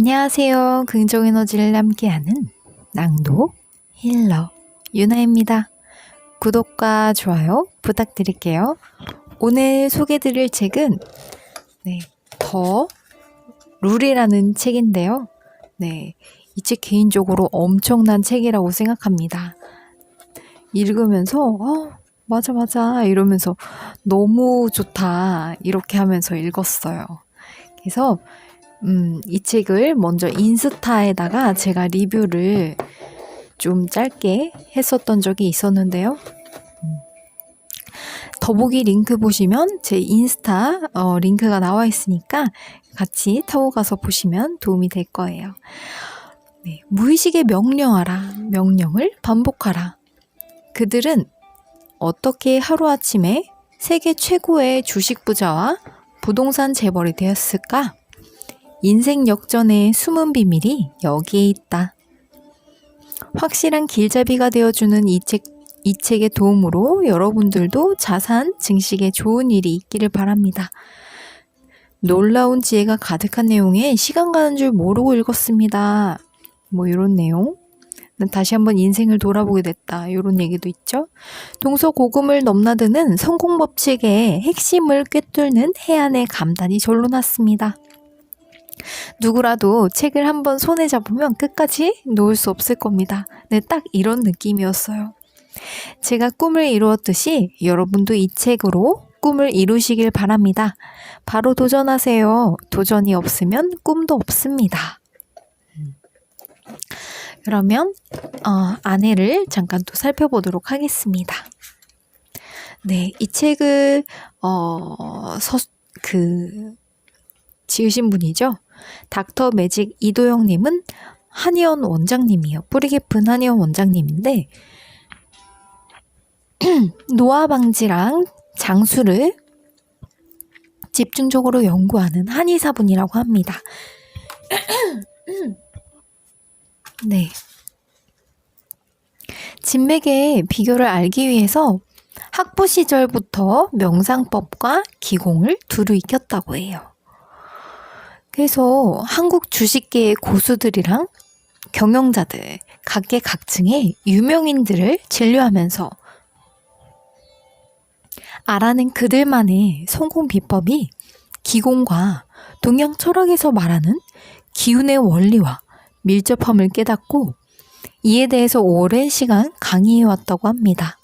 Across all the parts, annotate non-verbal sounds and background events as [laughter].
안녕하세요. 긍정 에너지를 함께하는 낭독 힐러 유나입니다. 구독과 좋아요 부탁드릴게요. 오늘 소개드릴 책은 네, 더 룰이라는 책인데요. 네, 이 책 개인적으로 엄청난 책이라고 생각합니다. 읽으면서 어, 맞아 맞아 이러면서 너무 좋다 이렇게 하면서 읽었어요. 그래서 음, 이 책을 먼저 인스타에다가 제가 리뷰를 좀 짧게 했었던 적이 있었는데요. 음. 더보기 링크 보시면 제 인스타 어, 링크가 나와 있으니까 같이 타고 가서 보시면 도움이 될 거예요. 네, 무의식에 명령하라. 명령을 반복하라. 그들은 어떻게 하루아침에 세계 최고의 주식 부자와 부동산 재벌이 되었을까? 인생 역전의 숨은 비밀이 여기에 있다. 확실한 길잡이가 되어주는 이 책, 이 책의 도움으로 여러분들도 자산 증식에 좋은 일이 있기를 바랍니다. 놀라운 지혜가 가득한 내용에 시간 가는 줄 모르고 읽었습니다. 뭐 이런 내용. 난 다시 한번 인생을 돌아보게 됐다. 이런 얘기도 있죠. 동서고금을 넘나드는 성공 법칙의 핵심을 꿰뚫는 해안의 감단이 절로 났습니다. 누구라도 책을 한번 손에 잡으면 끝까지 놓을 수 없을 겁니다. 네, 딱 이런 느낌이었어요. 제가 꿈을 이루었듯이 여러분도 이 책으로 꿈을 이루시길 바랍니다. 바로 도전하세요. 도전이 없으면 꿈도 없습니다. 그러면 어, 안에를 잠깐 또 살펴보도록 하겠습니다. 네, 이 책을 어, 서, 그 지으신 분이죠. 닥터 매직 이도영님은 한의원 원장님이에요. 뿌리 깊은 한의원 원장님인데 [clears throat] 노화 방지랑 장수를 집중적으로 연구하는 한의사분이라고 합니다. [clears throat] 네. 진맥의 비교를 알기 위해서 학부 시절부터 명상법과 기공을 두루 익혔다고 해요. 그래서 한국 주식계의 고수들이랑 경영자들, 각계각층의 유명인들을 진료하면서 알아낸 그들만의 성공 비법이 기공과 동양 철학에서 말하는 기운의 원리와 밀접함을 깨닫고 이에 대해서 오랜 시간 강의해왔다고 합니다.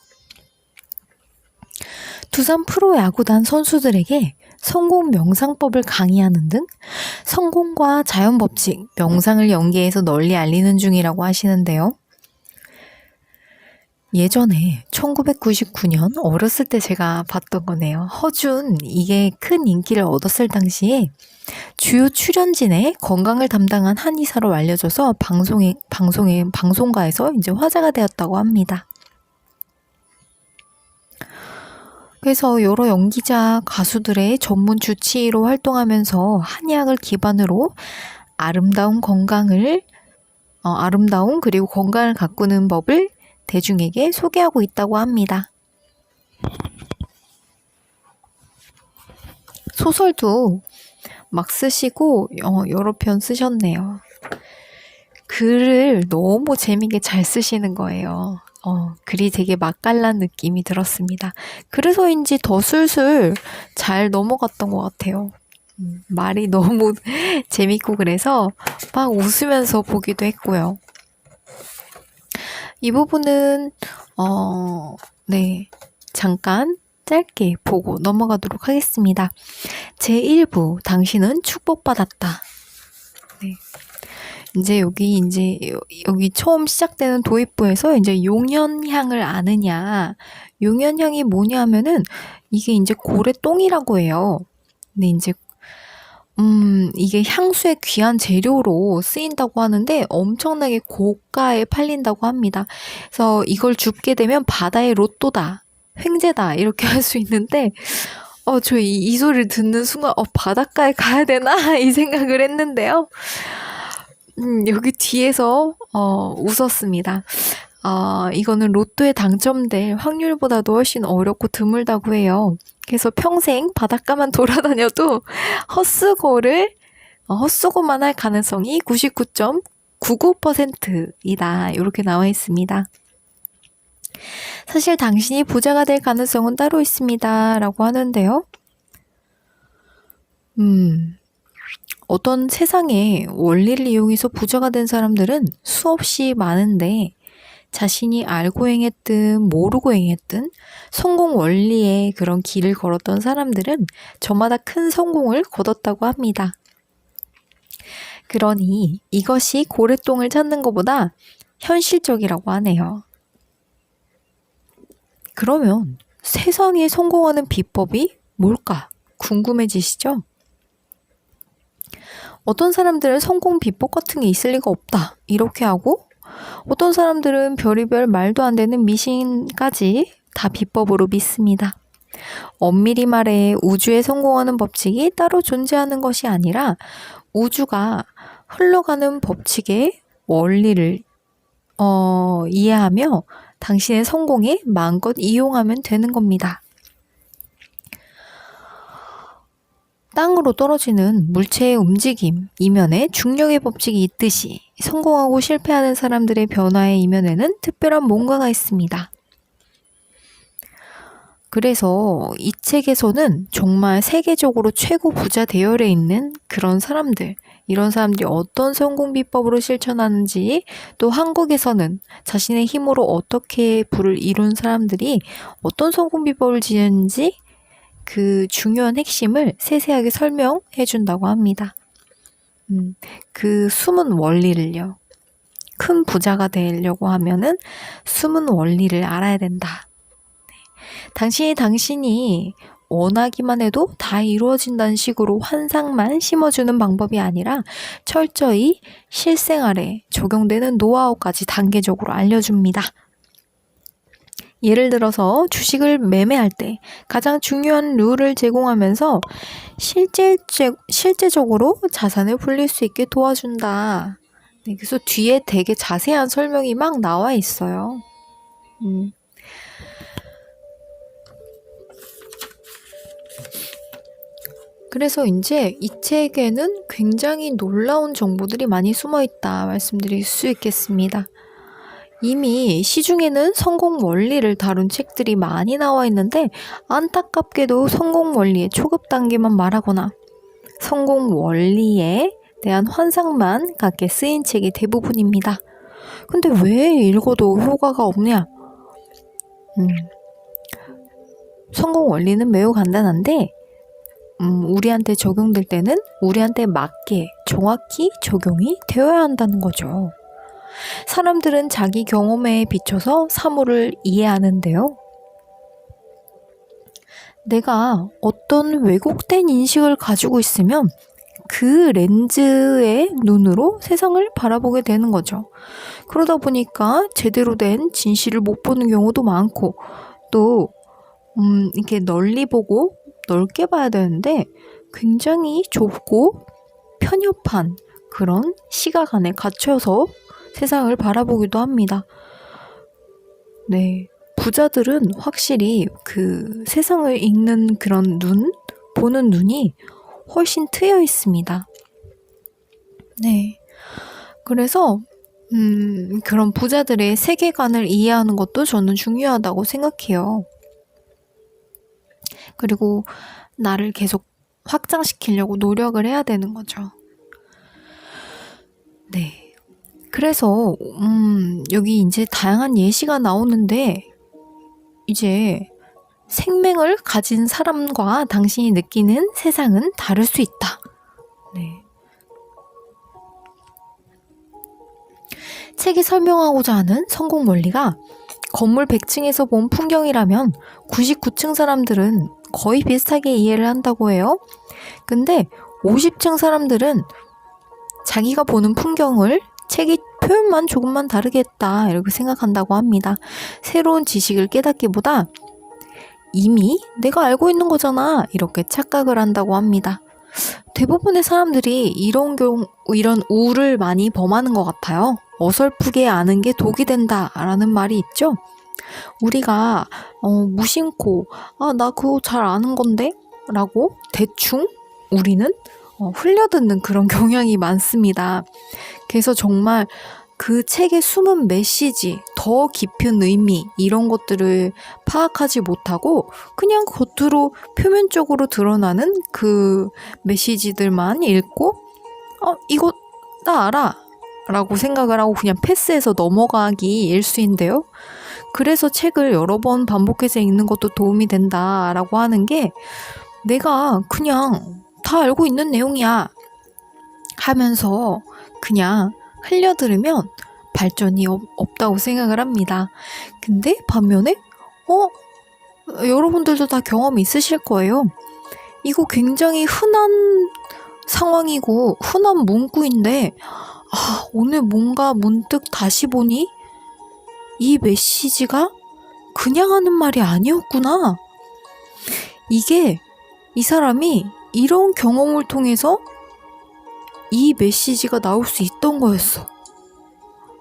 두산 프로야구단 선수들에게 성공 명상법을 강의하는 등 성공과 자연 법칙, 명상을 연계해서 널리 알리는 중이라고 하시는데요. 예전에 1999년 어렸을 때 제가 봤던 거네요. 허준 이게 큰 인기를 얻었을 당시에 주요 출연진의 건강을 담당한 한의사로 알려져서 방송에 방송에 방송가에서 이제 화제가 되었다고 합니다. 그래서 여러 연기자, 가수들의 전문 주치의로 활동하면서 한의학을 기반으로 아름다운 건강을 어, 아름다운 그리고 건강을 가꾸는 법을 대중에게 소개하고 있다고 합니다. 소설도 막 쓰시고 어, 여러 편 쓰셨네요. 글을 너무 재미있게 잘 쓰시는 거예요. 어, 글이 되게 맛깔난 느낌이 들었습니다. 그래서인지 더 술술 잘 넘어갔던 것 같아요. 음, 말이 [laughs] 너무 재밌고 그래서 막 웃으면서 보기도 했고요. 이 부분은, 어, 네, 잠깐 짧게 보고 넘어가도록 하겠습니다. 제1부, 당신은 축복받았다. 네. 이제 여기 이제 여기 처음 시작되는 도입부에서 이제 용연향을 아느냐 용연향이 뭐냐 하면은 이게 이제 고래똥이라고 해요. 근데 이제 음 이게 향수의 귀한 재료로 쓰인다고 하는데 엄청나게 고가에 팔린다고 합니다. 그래서 이걸 줍게 되면 바다의 로또다, 횡재다 이렇게 할 수 있는데 어, 저 이, 이 소리를 듣는 순간, 어, 바닷가에 가야 되나? [laughs] 이 생각을 했는데요. 음, 여기 뒤에서 어, 웃었습니다. 아, 이거는 로또에 당첨될 확률보다도 훨씬 어렵고 드물다고 해요. 그래서 평생 바닷가만 [laughs] 돌아다녀도 헛수고를 어, 헛쏘고만 할 가능성이 99.99%이다. 이렇게 나와 있습니다. 사실 당신이 부자가 될 가능성은 따로 있습니다. 라고 하는데요. 음, 어떤 세상에 원리를 이용해서 부자가 된 사람들은 수없이 많은데 자신이 알고 행했든 모르고 행했든 성공 원리에 그런 길을 걸었던 사람들은 저마다 큰 성공을 거뒀다고 합니다. 그러니 이것이 고래똥을 찾는 것보다 현실적이라고 하네요. 그러면 세상에 성공하는 비법이 뭘까 궁금해지시죠? 어떤 사람들은 성공 비법 같은 게 있을 리가 없다. 이렇게 하고 어떤 사람들은 별의별 말도 안 되는 미신까지 다 비법으로 믿습니다. 엄밀히 말해 우주에 성공하는 법칙이 따로 존재하는 것이 아니라 우주가 흘러가는 법칙의 원리를 어, 이해하며 당신의 성공에 마음껏 이용하면 되는 겁니다. 땅으로 떨어지는 물체의 움직임 이면에 중력의 법칙이 있듯이 성공하고 실패하는 사람들의 변화의 이면에는 특별한 뭔가가 있습니다. 그래서 이 책에서는 정말 세계적으로 최고 부자 대열에 있는 그런 사람들, 이런 사람들이 어떤 성공 비법으로 실천하는지, 또 한국에서는 자신의 힘으로 어떻게 부를 이룬 사람들이 어떤 성공 비법을 지녔는지 그 중요한 핵심을 세세하게 설명해 준다고 합니다. 음, 그 숨은 원리를요. 큰 부자가 되려고 하면은 숨은 원리를 알아야 된다. 네. 당신이 당신이 원하기만 해도 다 이루어진다는 식으로 환상만 심어주는 방법이 아니라 철저히 실생활에 적용되는 노하우까지 단계적으로 알려줍니다. 예를 들어서 주식을 매매할 때 가장 중요한 룰을 제공하면서 실제, 실제적으로 자산을 불릴 수 있게 도와준다. 네, 그래서 뒤에 되게 자세한 설명이 막 나와 있어요. 음. 그래서 이제 이 책에는 굉장히 놀라운 정보들이 많이 숨어 있다 말씀드릴 수 있겠습니다. 이미 시중에는 성공 원리를 다룬 책들이 많이 나와 있는데 안타깝게도 성공 원리의 초급 단계만 말하거나 성공 원리에 대한 환상만 갖게 쓰인 책이 대부분입니다. 근데 왜 읽어도 효과가 없냐? 음, 성공 원리는 매우 간단한데, 음, 우리한테 적용될 때는 우리한테 맞게 정확히 적용이 되어야 한다는 거죠. 사람들은 자기 경험에 비춰서 사물을 이해하는데요. 내가 어떤 왜곡된 인식을 가지고 있으면 그 렌즈의 눈으로 세상을 바라보게 되는 거죠. 그러다 보니까 제대로 된 진실을 못 보는 경우도 많고, 또, 음, 이렇게 널리 보고 넓게 봐야 되는데 굉장히 좁고 편협한 그런 시각 안에 갇혀서 세상을 바라보기도 합니다. 네. 부자들은 확실히 그 세상을 읽는 그런 눈, 보는 눈이 훨씬 트여 있습니다. 네. 그래서, 음, 그런 부자들의 세계관을 이해하는 것도 저는 중요하다고 생각해요. 그리고 나를 계속 확장시키려고 노력을 해야 되는 거죠. 네. 그래서 음, 여기 이제 다양한 예시가 나오는데 이제 생명을 가진 사람과 당신이 느끼는 세상은 다를 수 있다. 네. 책이 설명하고자 하는 성공 원리가 건물 100층에서 본 풍경이라면 99층 사람들은 거의 비슷하게 이해를 한다고 해요. 근데 50층 사람들은 자기가 보는 풍경을 책이 표현만 조금만 다르겠다 이렇게 생각한다고 합니다. 새로운 지식을 깨닫기보다 이미 내가 알고 있는 거잖아 이렇게 착각을 한다고 합니다. 대부분의 사람들이 이런 경우 이런 우를 많이 범하는 것 같아요. 어설프게 아는 게 독이 된다라는 말이 있죠. 우리가 어, 무심코 아 나 그거 잘 아는 건데라고 대충 우리는 어, 흘려듣는 그런 [laughs] 경향이 많습니다. 그래서 정말 그 책의 숨은 메시지, 더 깊은 의미, 이런 것들을 파악하지 못하고 그냥 겉으로 표면적으로 드러나는 그 메시지들만 읽고, 어, 이거 나 알아. 라고 생각을 하고 그냥 패스해서 넘어가기 일수인데요. 그래서 책을 여러 번 반복해서 읽는 것도 도움이 된다라고 하는 게 내가 그냥 다 알고 있는 내용이야 하면서 그냥 흘려들으면 발전이 없, 없다고 생각을 합니다. 근데 반면에 어 여러분들도 다 경험이 있으실 거예요. 이거 굉장히 흔한 상황이고 흔한 문구인데 아, 오늘 뭔가 문득 다시 보니 이 메시지가 그냥 하는 말이 아니었구나. 이게 이 사람이 이런 경험을 통해서 이 메시지가 나올 수 있던 거였어.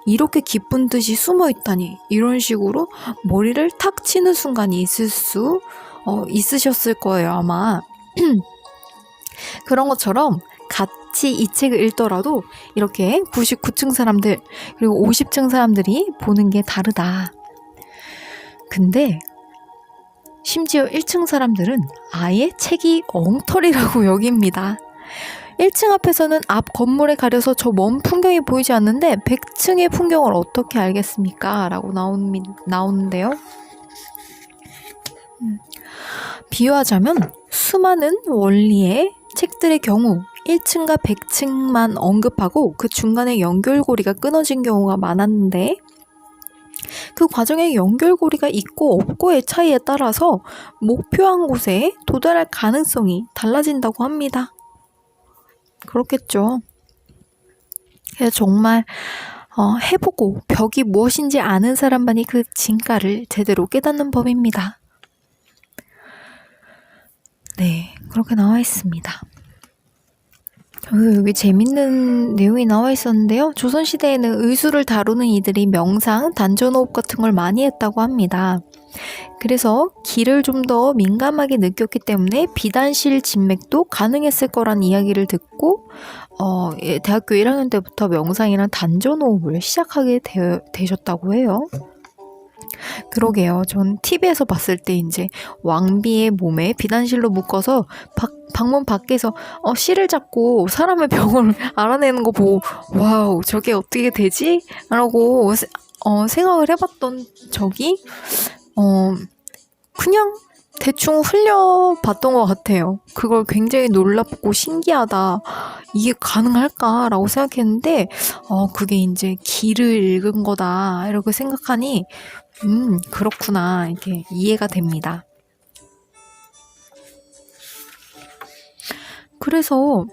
이렇게 기쁜 듯이 숨어 있다니. 이런 식으로 머리를 탁 치는 순간이 있을 수, 어, 있으셨을 거예요, 아마. [clears throat] 그런 것처럼 같이 이 책을 읽더라도 이렇게 99층 사람들, 그리고 50층 사람들이 보는 게 다르다. 근데 심지어 1층 사람들은 아예 책이 엉터리라고 [laughs] 여깁니다. 1층 앞에서는 앞 건물에 가려서 저 먼 풍경이 보이지 않는데 100층의 풍경을 어떻게 알겠습니까? 라고 나온, 나오는데요. 음, 비유하자면 수많은 원리의 책들의 경우 1층과 100층만 언급하고 그 중간에 연결고리가 끊어진 경우가 많았는데 그 과정에 연결고리가 있고 없고의 차이에 따라서 목표한 곳에 도달할 가능성이 달라진다고 합니다. 그렇겠죠. 그래서 정말 어, 해보고 벽이 무엇인지 아는 사람만이 그 진가를 제대로 깨닫는 법입니다. 네, 그렇게 나와 있습니다. 어, 여기 재밌는 내용이 나와 있었는데요. 조선시대에는 의술을 다루는 이들이 명상, 단전호흡 같은 걸 많이 했다고 합니다. 그래서 기를 좀 더 민감하게 느꼈기 때문에 비단실 진맥도 가능했을 거란 이야기를 듣고 어, 예, 대학교 1학년 때부터 명상이랑 단전 호흡을 시작하게 되, 되셨다고 해요. 그러게요. 전 TV에서 봤을 때 이제 왕비의 몸에 비단실로 묶어서 박, 방문 밖에서 어, 실을 잡고 사람의 병을 [laughs] 알아내는 거 보고 와우 저게 어떻게 되지? 라고 어, 생각을 해봤던 적이 어, 그냥 대충 흘려봤던 것 같아요. 그걸 굉장히 놀랍고 신기하다. 이게 가능할까라고 생각했는데, 어, 그게 이제 길을 읽은 거다. 이렇게 생각하니, 음, 그렇구나. 이렇게 이해가 됩니다. 그래서,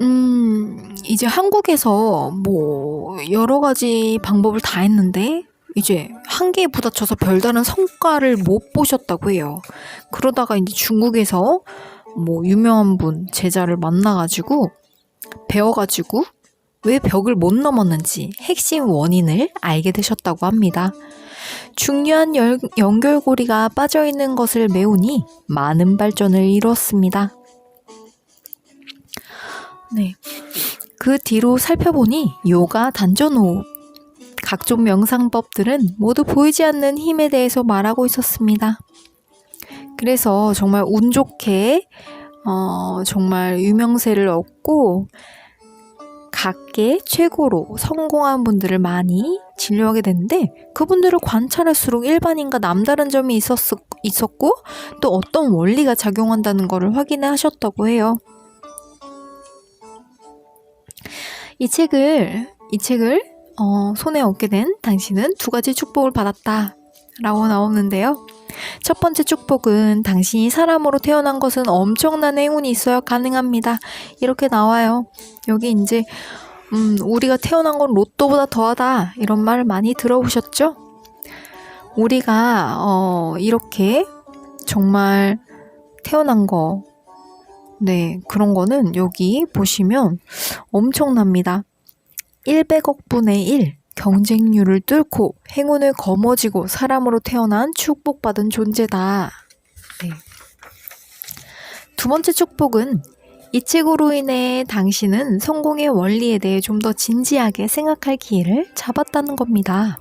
음, 이제 한국에서 뭐, 여러 가지 방법을 다 했는데, 이제 한계에 부딪혀서 별다른 성과를 못 보셨다고 해요. 그러다가 이제 중국에서 뭐 유명한 분 제자를 만나가지고 배워가지고 왜 벽을 못 넘었는지 핵심 원인을 알게 되셨다고 합니다. 중요한 열, 연결고리가 빠져있는 것을 메우니 많은 발전을 이루었습니다. 네. 그 뒤로 살펴보니 요가 단전호흡, 각종 명상법들은 모두 보이지 않는 힘에 대해서 말하고 있었습니다. 그래서 정말 운 좋게 어, 정말 유명세를 얻고 각계 최고로 성공한 분들을 많이 진료하게 됐는데 그분들을 관찰할수록 일반인과 남다른 점이 있었, 있었고 또 어떤 원리가 작용한다는 것을 확인해 하셨다고 해요. 이 책을 이 책을 어, 손에 얻게 된 당신은 두 가지 축복을 받았다. 라고 나오는데요. 첫 번째 축복은 당신이 사람으로 태어난 것은 엄청난 행운이 있어야 가능합니다. 이렇게 나와요. 여기 이제, 음, 우리가 태어난 건 로또보다 더하다. 이런 말을 많이 들어보셨죠? 우리가, 어, 이렇게 정말 태어난 거, 네, 그런 거는 여기 보시면 엄청납니다. 100억 분의 1 경쟁률을 뚫고 행운을 거머쥐고 사람으로 태어난 축복받은 존재다. 네. 두 번째 축복은 이 책으로 인해 당신은 성공의 원리에 대해 좀 더 진지하게 생각할 기회를 잡았다는 겁니다.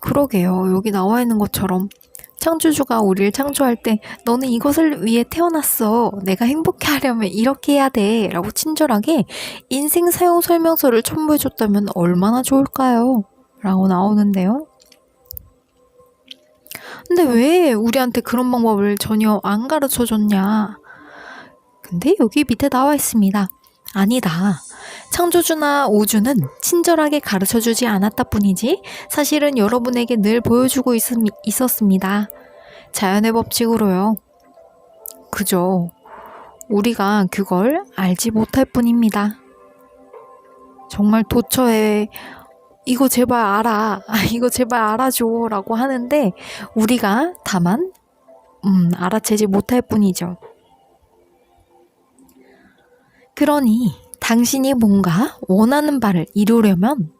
그러게요. 여기 나와 있는 것처럼 창조주가 우리를 창조할 때 너는 이것을 위해 태어났어. 내가 행복해 하려면 이렇게 해야 돼. 라고 친절하게 인생 사용 설명서를 첨부해줬다면 얼마나 좋을까요? 라고 나오는데요. 근데 왜 우리한테 그런 방법을 전혀 안 가르쳐 줬냐? 근데 여기 밑에 나와 있습니다. 아니다. 창조주나 우주는 친절하게 가르쳐 주지 않았다 뿐이지 사실은 여러분에게 늘 보여주고 있, 있었습니다. 자연의 법칙으로요. 그죠. 우리가 그걸 알지 못할 뿐입니다. 정말 도처에 이거 제발 알아. 아, [laughs] 이거 제발 알아줘. 라고 하는데 우리가 다만 음, 알아채지 못할 뿐이죠. 그러니 당신이 뭔가 원하는 바를 이루려면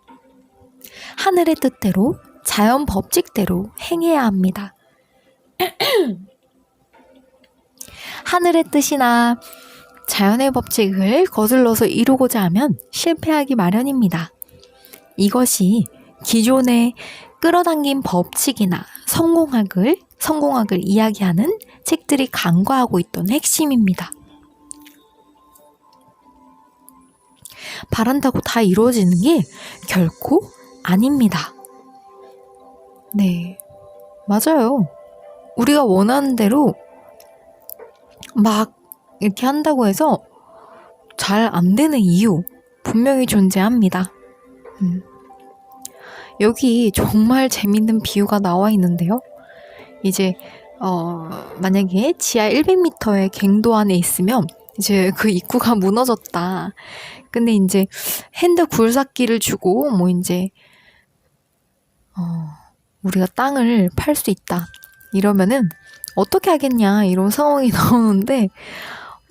하늘의 뜻대로 자연 법칙대로 행해야 합니다. [clears throat] 하늘의 뜻이나 자연의 법칙을 거슬러서 이루고자 하면 실패하기 마련입니다. 이것이 기존의 끌어당긴 법칙이나 성공학을 성공학을 이야기하는 책들이 간과하고 있던 핵심입니다. 바란다고 다 이루어지는 게 결코 아닙니다. 네, 맞아요. 우리가 원하는 대로 막 이렇게 한다고 해서 잘 안 되는 이유 분명히 존재합니다. 음. 여기 정말 재밌는 비유가 나와 있는데요. 이제 어, 만약에 지하 100m의 갱도 안에 있으면 이제 그 입구가 무너졌다. 근데 이제 핸드 굴삭기를 주고 뭐 이제 어, 우리가 땅을 팔 수 있다. 이러면은 어떻게 하겠냐 이런 상황이 [laughs] 나오는데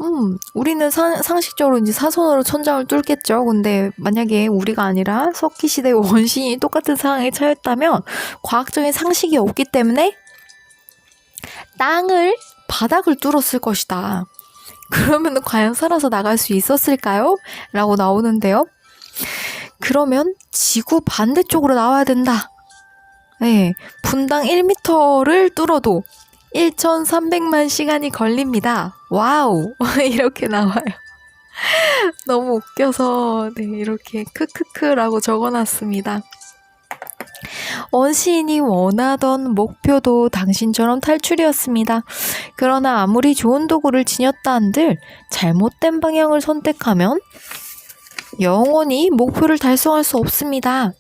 음, 우리는 사, 상식적으로 이제 사선으로 천장을 뚫겠죠. 근데 만약에 우리가 아니라 석기 시대 원신이 똑같은 상황에 처했다면 과학적인 상식이 없기 때문에 땅을 바닥을 뚫었을 것이다. 그러면 과연 살아서 나갈 수 있었을까요? 라고 나오는데요. 그러면 지구 반대쪽으로 나와야 된다. 네, 분당 1m를 뚫어도 1,300만 시간이 걸립니다. 와우! [laughs] 이렇게 나와요. [laughs] 너무 웃겨서, 네, 이렇게 크크크라고 적어놨습니다. 원시인이 원하던 목표도 당신처럼 탈출이었습니다. 그러나 아무리 좋은 도구를 지녔다 한들 잘못된 방향을 선택하면 영원히 목표를 달성할 수 없습니다.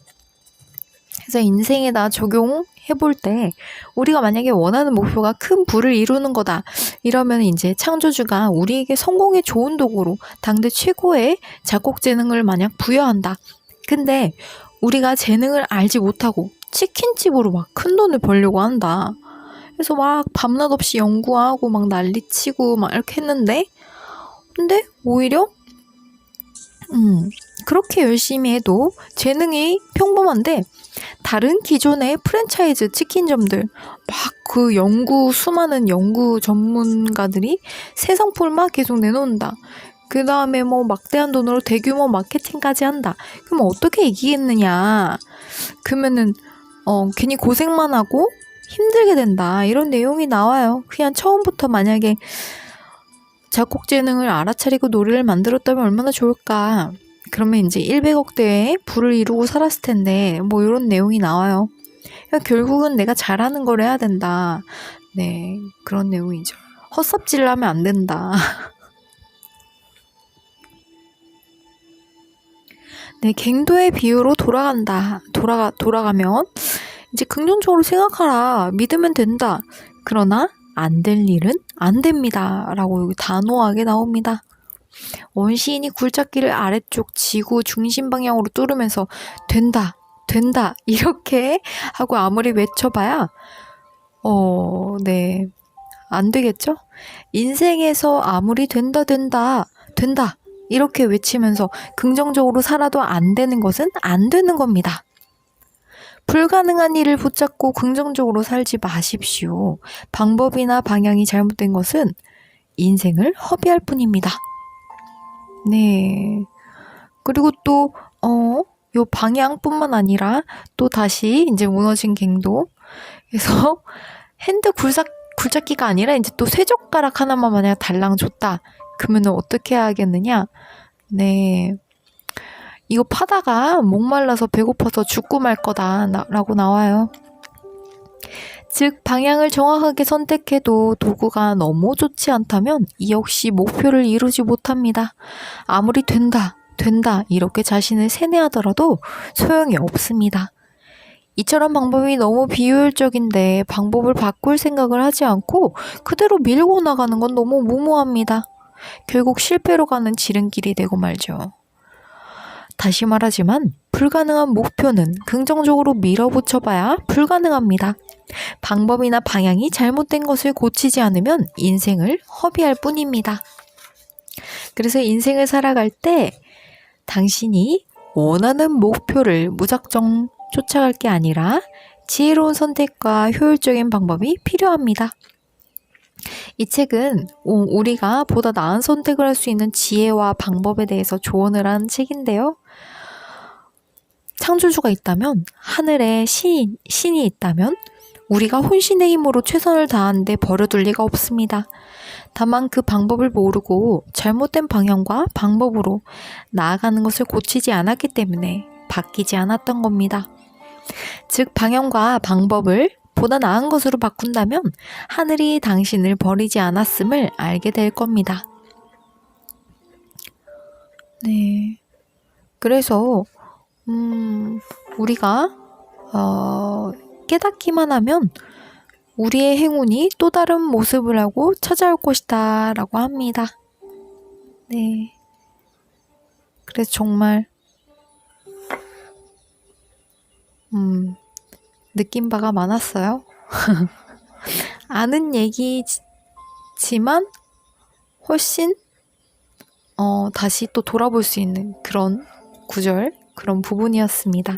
그래서 인생에다 적용해 볼 때 우리가 만약에 원하는 목표가 큰 부를 이루는 거다. 이러면 이제 창조주가 우리에게 성공의 좋은 도구로 당대 최고의 작곡 재능을 만약 부여한다. 근데 우리가 재능을 알지 못하고 치킨집으로 막 큰 돈을 벌려고 한다. 그래서 막 밤낮 없이 연구하고 막 난리치고 막 이렇게 했는데 근데 오히려 음 그렇게 열심히 해도 재능이 평범한데 다른 기존의 프랜차이즈 치킨점들 막 그 연구 수많은 연구 전문가들이 새 상품을 막 계속 내놓는다. 그 다음에 뭐 막대한 돈으로 대규모 마케팅까지 한다. 그럼 어떻게 이기겠느냐? 그러면은 어 괜히 고생만 하고 힘들게 된다. 이런 내용이 나와요. 그냥 처음부터 만약에 작곡 재능을 알아차리고 노래를 만들었다면 얼마나 좋을까. 그러면 이제 100억대의 부를 이루고 살았을 텐데, 뭐 이런 내용이 나와요. 그러니까 결국은 내가 잘하는 걸 해야 된다. 네, 그런 내용이죠. 헛삽질을 하면 안 된다. [laughs] 네, 갱도의 비유로 돌아간다. 돌아가, 돌아가면, 이제 긍정적으로 생각하라. 믿으면 된다. 그러나, 안 될 일은 안 됩니다. 라고 여기 단호하게 나옵니다. 원시인이 굴착기를 아래쪽 지구 중심 방향으로 뚫으면서 된다, 된다, 이렇게 하고 아무리 외쳐봐야, 어, 네. 안 되겠죠? 인생에서 아무리 된다, 된다, 된다, 이렇게 외치면서 긍정적으로 살아도 안 되는 것은 안 되는 겁니다. 불가능한 일을 붙잡고 긍정적으로 살지 마십시오. 방법이나 방향이 잘못된 것은 인생을 허비할 뿐입니다. 네. 그리고 또, 어, 요 방향뿐만 아니라 또 다시 이제 무너진 갱도. 그래서 [laughs] 핸드 굴삭, 굴착기가 아니라 이제 또 쇠젓가락 하나만 만약 달랑 줬다. 그러면은 어떻게 해야겠느냐? 네. 이거 파다가 목말라서 배고파서 죽고 말 거다. 나- 라고 나와요. 즉, 방향을 정확하게 선택해도 도구가 너무 좋지 않다면 이 역시 목표를 이루지 못합니다. 아무리 된다, 된다, 이렇게 자신을 세뇌하더라도 소용이 없습니다. 이처럼 방법이 너무 비효율적인데 방법을 바꿀 생각을 하지 않고 그대로 밀고 나가는 건 너무 무모합니다. 결국 실패로 가는 지름길이 되고 말죠. 다시 말하지만 불가능한 목표는 긍정적으로 밀어붙여봐야 불가능합니다. 방법이나 방향이 잘못된 것을 고치지 않으면 인생을 허비할 뿐입니다. 그래서 인생을 살아갈 때 당신이 원하는 목표를 무작정 쫓아갈 게 아니라 지혜로운 선택과 효율적인 방법이 필요합니다. 이 책은 오- 우리가 보다 나은 선택을 할 수 있는 지혜와 방법에 대해서 조언을 한 책인데요. 창조주가 있다면, 하늘에 신, 신이 있다면, 우리가 혼신의 힘으로 최선을 다하는데 버려둘 리가 없습니다. 다만 그 방법을 모르고 잘못된 방향과 방법으로 나아가는 것을 고치지 않았기 때문에 바뀌지 않았던 겁니다. 즉, 방향과 방법을 보다 나은 것으로 바꾼다면 하늘이 당신을 버리지 않았음을 알게 될 겁니다. 네. 그래서, 음, 우리가, 어, 깨닫기만 하면 우리의 행운이 또 다른 모습을 하고 찾아올 것이다 라고 합니다. 네. 그래서 정말, 음, 느낀 바가 많았어요. [laughs] 아는 얘기지만 훨씬, 어, 다시 또 돌아볼 수 있는 그런 구절, 그런 부분이었습니다.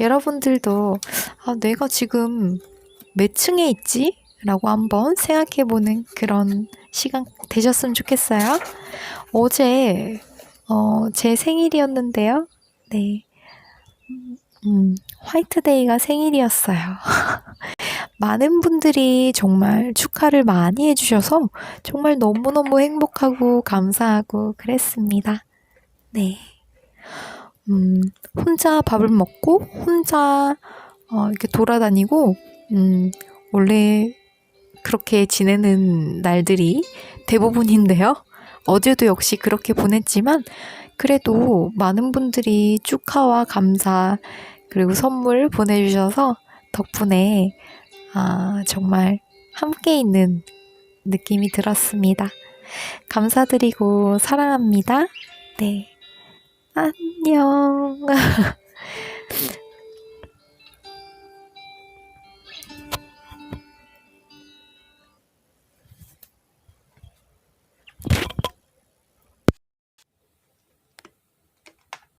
여러분들도, 아, 내가 지금 몇 층에 있지? 라고 한번 생각해보는 그런 시간 되셨으면 좋겠어요. 어제, 어, 제 생일이었는데요. 네. 음, 화이트데이가 생일이었어요. [laughs] 많은 분들이 정말 축하를 많이 해주셔서 정말 너무너무 행복하고 감사하고 그랬습니다. 네. 음, 혼자 밥을 먹고 혼자 어, 이렇게 돌아다니고 음, 원래 그렇게 지내는 날들이 대부분인데요. 어제도 역시 그렇게 보냈지만 그래도 많은 분들이 축하와 감사 그리고 선물 보내주셔서 덕분에 아, 정말 함께 있는 느낌이 들었습니다. 감사드리고 사랑합니다. 네. 안녕. [laughs]